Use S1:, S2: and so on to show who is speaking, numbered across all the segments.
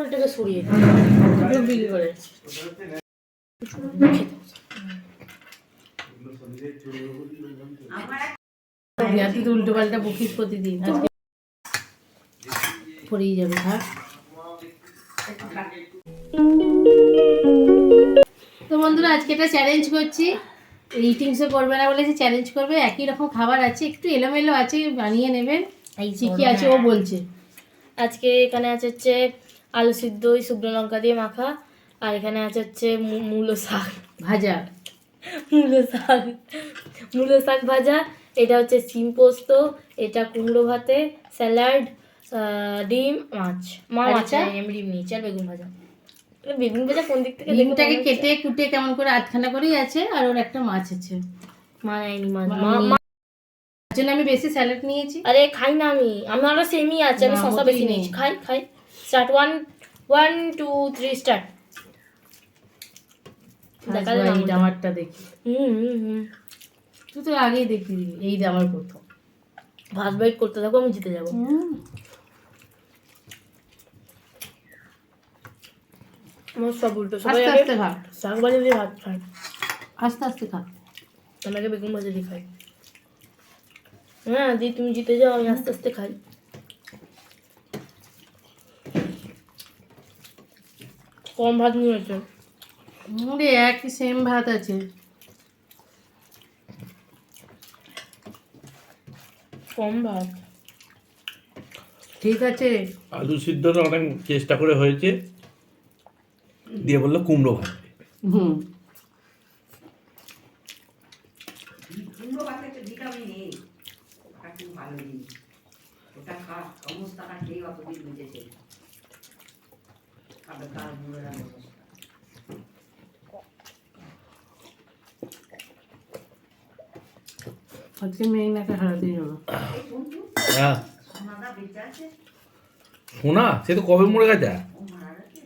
S1: ওটাকে সরিয়ে দিই। করে তুই তো উল্টো পাল্টা বকিস প্রতিদিন আজকে পড়েই যাবে থাক। তো বন্ধুরা আজকে একটা চ্যালেঞ্জ করছি। ইটিংসে করবে না বলেছে চ্যালেঞ্জ করবে। একই রকম খাবার আছে একটু এলোমেলো আছে বানিয়ে নেবেন।
S2: এই
S1: কি কি আছে ও বলছে।
S2: আজকে এখানে আছে হচ্ছে আলু সিদ্ধ ওই শুকনো লঙ্কা দিয়ে মাখা আর এখানে আছে হচ্ছে মূলো শাক।
S1: ভাজা?
S2: মূলো শাক। মূলো শাক ভাজা এটা হচ্ছে সিম পোস্ত এটা কুমড়ো ভাতে স্যালাড ডিম মাছ। মা মাছ। ডিম নিয়েছি আর বেগুন ভাজা। বেগুন ভাজা কোন দিক থেকে
S1: ডিমটাকে কেটে কুটে কেমন করে আধখানা করেই আছে আর ওর একটা মাছ আছে।
S2: মা নেয়নি মাছ
S1: মা জন্য আমি বেশি স্যালাড নিয়েছি।
S2: আরে খাই না আমি। আমারও সেমই আছে আমি শসা বেশি নিয়েছি। খাই খাই। Start one one two three start দেখা
S1: আসব এই জামারটা দেখি।
S2: হুম হুম হুম
S1: তুই তো আগেই দেখি এই জামার প্রথম।
S2: ভাত বাইট করতে থাকো আমি জিতে যাব। আমার সব উল্টো সবাই
S1: আস্তে আস্তে খা
S2: শাক ভাজা দিয়ে ভাত খায়।
S1: আস্তে আস্তে খা।
S2: আমি আগে বেগুন ভাজা দিয়ে খাই হ্যাঁ দি তুমি জিতে যাও আমি আস্তে আস্তে খাই। কম ভাত নিয়েছে
S1: রে একই সেম ভাত আছে।
S2: কম ভাত।
S1: ঠিক আছে।
S3: আলু সিদ্ধটা অনেক চেষ্টা করে হয়েছে। দিয়ে বলল কুমড়ো ভাজবে
S1: হুম
S4: কুমড়ো গাছে একটা ভিটামিন এ ওটা খুব ভালো জিনিস। ওটা অতদিন বুঝেছে বুড়োরা
S1: আজকে
S4: এই
S3: হ্যাঁ। সোনা? সে তো কবে মরে গেছে?
S4: ও মারা গেছে?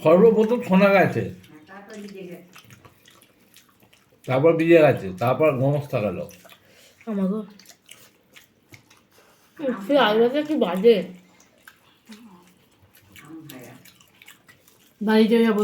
S3: সর্বপ্রথম সোনা গেছে।
S4: হ্যাঁ, তারপর নিজে গেছে।
S3: তারপর বিজয় গেছে তারপর গমস্তা গেল
S2: আমাকে সে আলু ভাজা কি বাজে
S4: আম ভাইয়া
S1: বাড়িতে যাব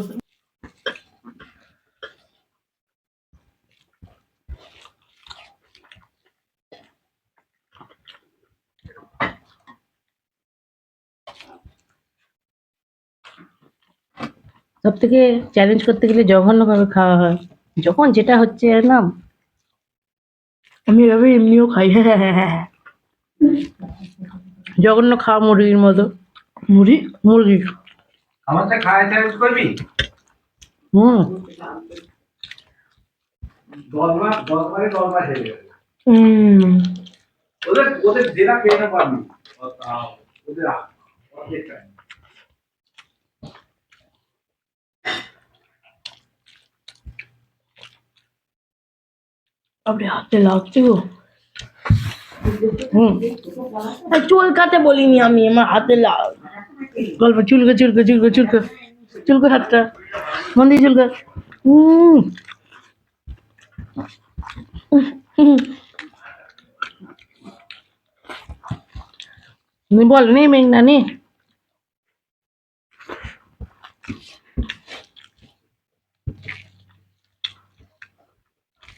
S1: সব থেকে চ্যালেঞ্জ করতে গেলে জঘন্যভাবে খাওয়া হয়। যখন যেটা হচ্ছে এর নাম।
S2: আমি এভাবে এমনিও খাই। হ্যাঁ হ্যাঁ হ্যাঁ
S1: জঘন্য খাওয়া মুরগির মতো।
S2: মুড়ি?
S1: মুরগি।
S3: আমার সাথে খাওয়া চ্যালেঞ্জ করবি?
S1: হুম।
S3: দশ মাস দশ মাসে দশ মাস হেরে যাবে
S2: হুম।
S3: ওদের ওদের জেলা পেয়ে না পারবি ওদের অর্ধেক
S2: হাতে লাগছে গো।
S1: হুম।
S2: আর চুল কাটে বলিনি আমি, আমার হাতে লাগ
S1: গল্প, চুলকে চুলকে চুলকে চুলকে চুলকে হাতটা। মন দিয়ে চুলকে। হুম নি বল, নি মেঘনা, নি।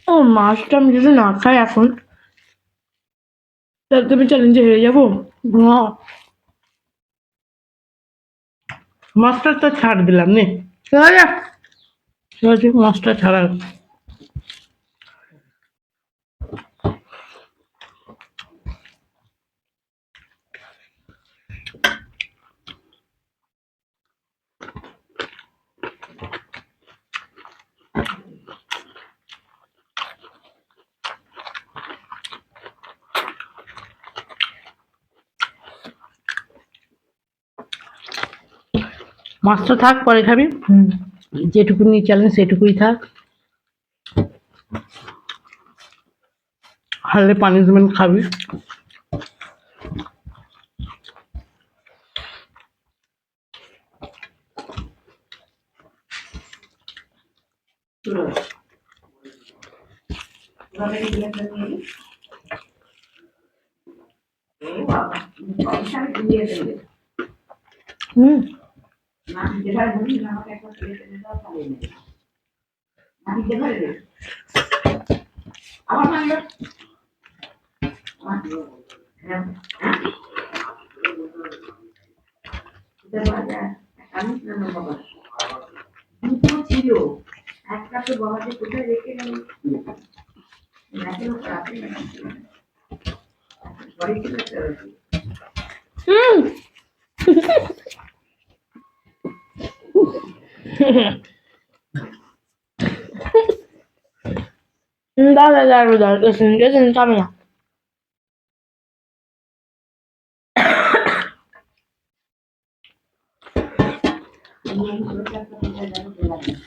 S2: ও, মাছটা আমি যদি না খাই এখন। তাহলে তুমি চ্যালেঞ্জে হেরে যাব
S1: না মাছটা তো ছাড় দিলাম নে চলে যা চল যা, মাছটা ছাড়া মাছটা থাক পরে খাবি। যেটুকু নিয়ে চ্যালেঞ্জ সেটুকুই থাক। হারলে পানিশমেন্ট খাবি।
S2: হুম।
S4: নাতিদের ঘরে বলি আমাকে প্লেট এনে দাও তাহলে এনে দেবো। নাতিদের দে। আবার মানলো ছিল একটা তো বাবাকে কোথায় রেখে গেল একটা রয়েছে।
S2: হুম দাদা দাদা দাদা গেছেন গেছেন খাবে না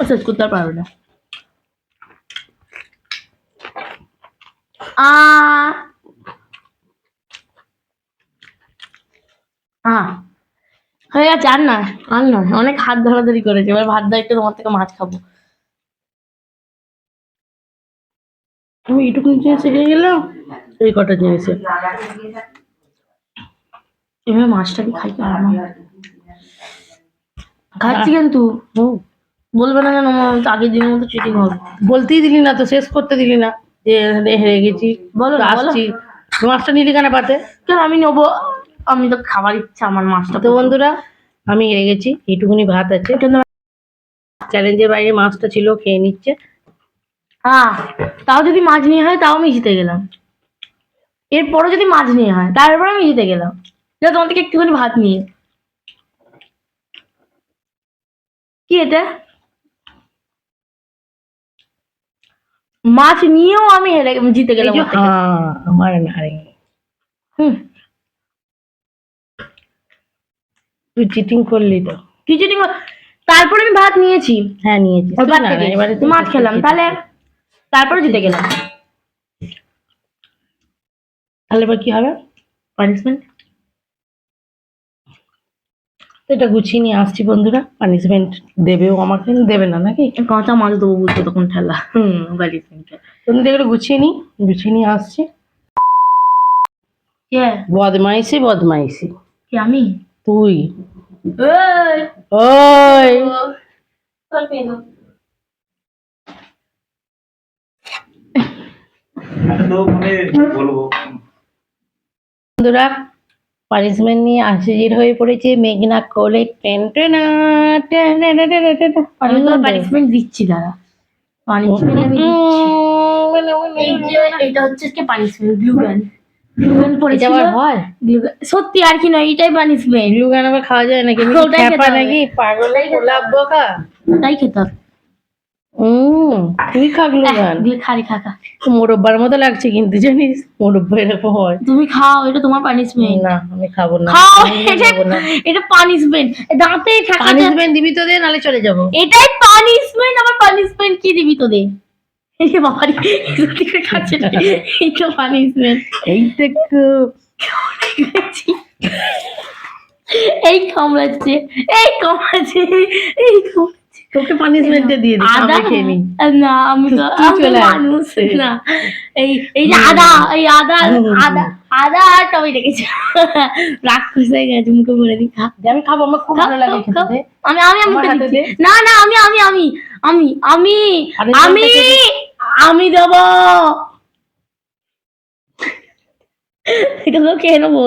S2: শেষ করতে আর পারবে না আ আ হয়ে গেছে আর না আর নয় অনেক হাত ধরাধরি করেছে। এবার ভাত দায়িত্ব তোমার থেকে মাছ খাব। আমি এইটুকু জিনিস শিখে গেলাম এই কটা জিনিসে এভাবে মাছটাকে খাই কি হয়। খাচ্ছি কিন্তু।
S1: হুম।
S2: বলবে না যেন আমার আগের দিনের মতো চিটিং হবে।
S1: বলতেই দিলি না তো শেষ করতে দিলি না। যে হেরে গেছি
S2: বলো।
S1: আসছি। মাছটা নিলি কেন পাতে?
S2: কেন আমি নেব? আমি তো খাবার ইচ্ছা আমার মাছটা
S1: তো বন্ধুরা আমি হেরে গেছি এইটুকুনি ভাত আছে। চ্যালেঞ্জের বাইরে মাছটা ছিল খেয়ে নিচ্ছে।
S2: হ্যাঁ তাও যদি মাছ নিয়ে হয় তাও আমি জিতে গেলাম। এরপরও যদি মাছ নিয়ে হয় তারপর আমি জিতে গেলাম। যা তোমার থেকে একটুখানি ভাত নিয়ে। কি এটা? মাছ নিয়েও আমি হেরে জিতে গেলাম
S1: আমার
S2: হুম।
S1: তুই চিটিং করলি তো।
S2: কিছু দিন তারপরে আমি ভাত নিয়েছি।
S1: হ্যাঁ নিয়েছিস
S2: ওর
S1: তুই
S2: ভাত
S1: না,
S2: থেকে
S1: না, এবারে
S2: মাছ খেলাম। তাহলে তারপরে জিতে গেলাম।
S1: তাহলে এবার কি হবে?
S2: পানিশমেন্ট
S1: এটা গুছিয়ে নিয়ে আসছি বন্ধুরা। পানিশমেন্ট দেবেও আমাকে। দেবে না নাকি?
S2: কাঁচা মাছ দেবো বলতো তখন ঠেলা। হুম পানিশমেন্টে
S1: তুমি এগুলো গুছিয়ে নি গুছিয়ে নিয়ে আসছি।
S2: কে?
S1: বদমাইশি বদমাইশি।
S2: কে আমি?
S1: তুই ওই
S3: মানে
S1: বন্ধুরা পানিশমেন্ট নিয়ে হাজির হয়ে পড়েছে মেঘনা কোলে টেন টেনা
S2: পানিশমেন্ট দিচ্ছি দাদা পানিশমেন্ট আমি দিচ্ছি এটা হচ্ছে কি পানিশমেন্ট গ্লুগান গ্লুগান পড়েছিল?
S1: হয়?
S2: সত্যি আর কি নয় এটাই পানিশমেন্ট
S1: গ্লুগান আবার খাওয়া যায় নাকি?
S2: ওটাই খেতে
S1: নাকি? পাগল গোলাপ বোকা
S2: খেতাম
S1: হুম তুই খা গ্লুগান
S2: খারি খাকা
S1: মোরব্বার মতো লাগছে কিন্তু জানিস? মোরব্বা এরকম হয়।
S2: তুমি খাও এটা তোমার পানিশমেন্ট
S1: না আমি খাব না।
S2: খাও এটা এটা পানিশমেন্ট দাঁতে
S1: পানিশমেন্ট দিবি তো দে নালে চলে যাব।
S2: এটাই পানিশমেন্ট আমার পানিশমেন্ট কি দিবি তোদের? এই পানিশমেন্ট কামড়াচ্ছে এই কামড়াচ্ছে এই কামড়াচ্ছে
S1: তোকে পানিশমেন্টে দিয়ে দিই
S2: আদা?
S1: আমি। খেয়ে
S2: না আমি তো। মানুষ না। এই এই যে আদা এই আদা আদা আদা আর টমেটো রাগ হয়ে গেছে মুখে বলে দি খা।
S1: আমি খাব আমার খুব ভালো লাগে। খেতে।
S2: আমি। না না আমি আমি আমি। আমি আমি আমি আমি দেব। এটা তো খেয়ে নেব?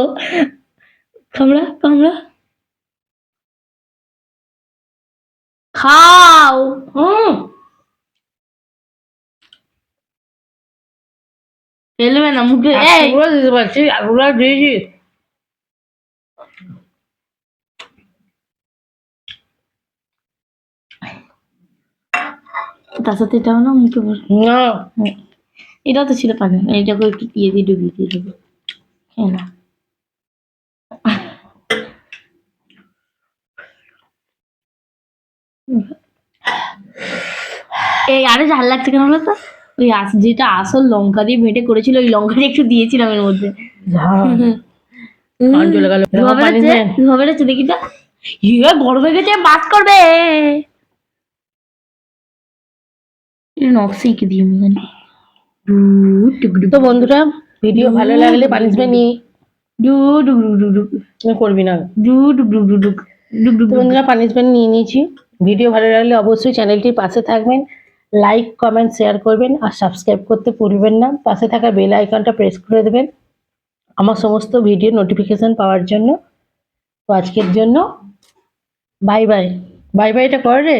S2: কামড়া কামড়া। খাও।
S1: হুম।
S2: ফেলবে না মুখে এই।
S1: পারছি আগুলো দিয়েছি।
S2: তার সাথে এটাও না মুখে বস-
S1: না।
S2: এটা তো ছিল এটাকে একটু দিয়ে দিয়ে ডুবিয়ে দিয়ে দেবো। না এই আরে ঝাল লাগছে কেন বলো তো ওই আস যেটা আসল লঙ্কা দিয়ে ভেটে করেছিল ওই লঙ্কাটা একটু দিয়েছিলাম এর মধ্যে।
S1: চলে গেল।
S2: দেখি তো। ইয়ে গরম গেছে বাস করবে। নকশি কি দিই আমি এখানে
S1: তো বন্ধুরা ভিডিও ভালো লাগলে পানিশমেন্ট নিয়ে
S2: ডু ডুক ডুক ডুক
S1: তুমি করবি না
S2: ডু ডুক ডুক ডুক ডুক
S1: তো বন্ধুরা পানিশমেন্ট নিয়ে নিয়েছি ভিডিও ভালো লাগলে অবশ্যই চ্যানেলটির পাশে থাকবেন লাইক কমেন্ট শেয়ার করবেন আর সাবস্ক্রাইব করতে ভুলবেন না পাশে থাকা বেল আইকনটা প্রেস করে দেবেন আমার সমস্ত ভিডিও নোটিফিকেশন পাওয়ার জন্য তো আজকের জন্য বাই বাই বাই বাইটা কর রে